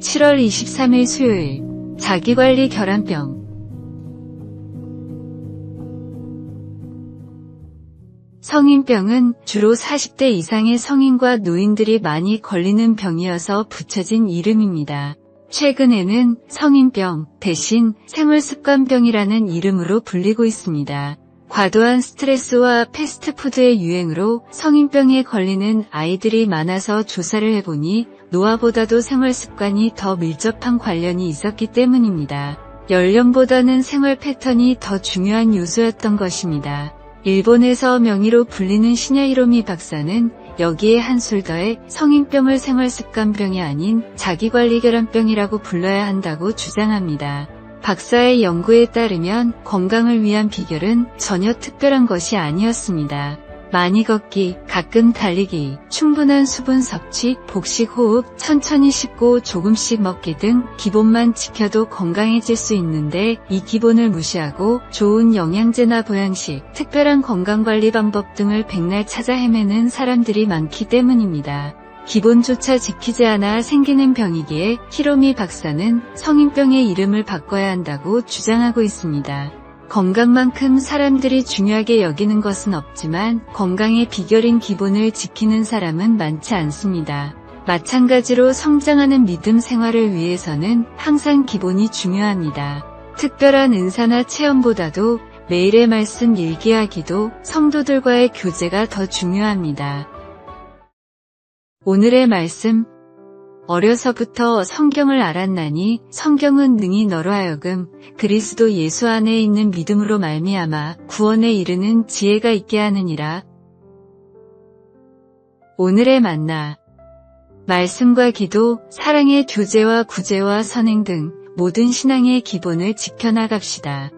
7월 23일 수요일 자기관리 결함병 성인병은 주로 40대 이상의 성인과 노인들이 많이 걸리는 병이어서 붙여진 이름입니다. 최근에는 성인병 대신 생활습관병이라는 이름으로 불리고 있습니다. 과도한 스트레스와 패스트푸드의 유행으로 성인병에 걸리는 아이들이 많아서 조사를 해보니 노화보다도 생활 습관이 더 밀접한 관련이 있었기 때문입니다. 연령보다는 생활 패턴이 더 중요한 요소였던 것입니다. 일본에서 명의로 불리는 시냐이로미 박사는 여기에 한술 더해 성인병을 생활습관병이 아닌 자기관리결함병이라고 불러야 한다고 주장합니다. 박사의 연구에 따르면 건강을 위한 비결은 전혀 특별한 것이 아니었습니다. 많이 걷기, 가끔 달리기, 충분한 수분 섭취, 복식 호흡, 천천히 씻고 조금씩 먹기 등 기본만 지켜도 건강해질 수 있는데 이 기본을 무시하고 좋은 영양제나 보양식, 특별한 건강관리 방법 등을 백날 찾아 헤매는 사람들이 많기 때문입니다. 기본조차 지키지 않아 생기는 병이기에 히로미 박사는 성인병의 이름을 바꿔야 한다고 주장하고 있습니다. 건강만큼 사람들이 중요하게 여기는 것은 없지만 건강의 비결인 기본을 지키는 사람은 많지 않습니다. 마찬가지로 성장하는 믿음 생활을 위해서는 항상 기본이 중요합니다. 특별한 은사나 체험보다도 매일의 말씀 일기하기도 성도들과의 교제가 더 중요합니다. 오늘의 말씀 어려서부터 성경을 알았나니 성경은 능히 너로 하여금 그리스도 예수 안에 있는 믿음으로 말미암아 구원에 이르는 지혜가 있게 하느니라. 오늘의 만나 말씀과 기도, 사랑의 교제와 구제와 선행 등 모든 신앙의 기본을 지켜나갑시다.